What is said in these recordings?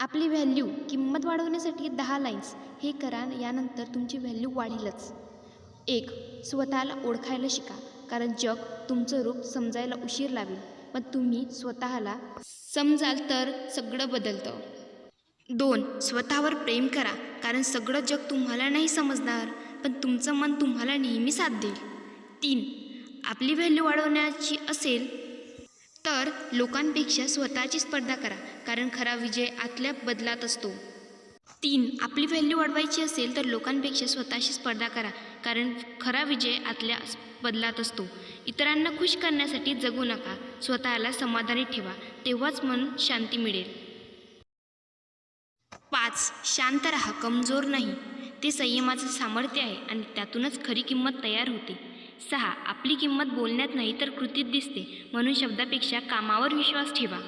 आपली व्हॅल्यू किंमत वाढवण्यासाठी दहा लाईन्स हे करा यानंतर तुमची व्हॅल्यू वाढेलच. एक स्वतःला ओळखायला शिका कारण जग तुमचं रूप समजायला उशीर लावेल पण तुम्ही स्वतःला समजाल तर सगळं बदलतं. दोन स्वतःवर प्रेम करा कारण सगळं जग तुम्हाला नाही समजणार पण तुमचं मन तुम्हाला नेहमी साथ देईल. तीन आपली व्हॅल्यू वाढवण्याची असेल तर लोकांपेक्षा स्वतःची स्पर्धा करा कारण खरा विजय आतल्या बदलात असतो. तीन आपली व्हॅल्यू वाढवायची असेल तर लोकांपेक्षा स्वतःशी स्पर्धा करा कारण खरा विजय आतल्या बदलात असतो. इतरांना खुश करण्यासाठी जगू नका स्वतःला समाधानी ठेवा तेव्हाच मन शांती मिळेल. पाच शांत रहा कमजोर नाही. ते संयमाचं सामर्थ्य आहे आणि त्यातूनच खरी किंमत तयार होते. सहा आपली किंमत बोलण्यात नाही तर कृतीत दिसते. म्हणून शब्दापेक्षा कामावर विश्वास ठेवा.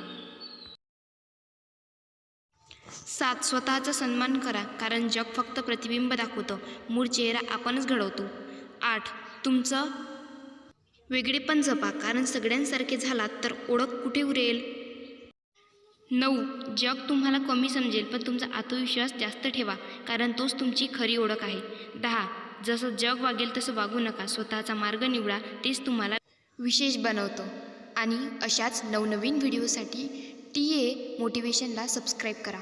सात स्वतःचा सन्मान करा कारण जग फक्त प्रतिबिंब दाखवतं. मूळ चेहरा आपणच घडवतो. आठ तुमचं वेगळेपण जपा कारण सगळ्यांसारखे झालात तर ओळख कुठे उरेल? नऊ जग तुम्हाला कमी समजेल पण तुमचा आत्मविश्वास जास्त ठेवा कारण तोच तुमची खरी ओळख आहे. दहा जसं जग वागेल तसं वागू नका. स्वतःचा मार्ग निवडा तेच तुम्हाला विशेष बनवतं. आणि अशाच नवनवीन व्हिडिओसाठी टी ए मोटिवेशनला सबस्क्राईब करा.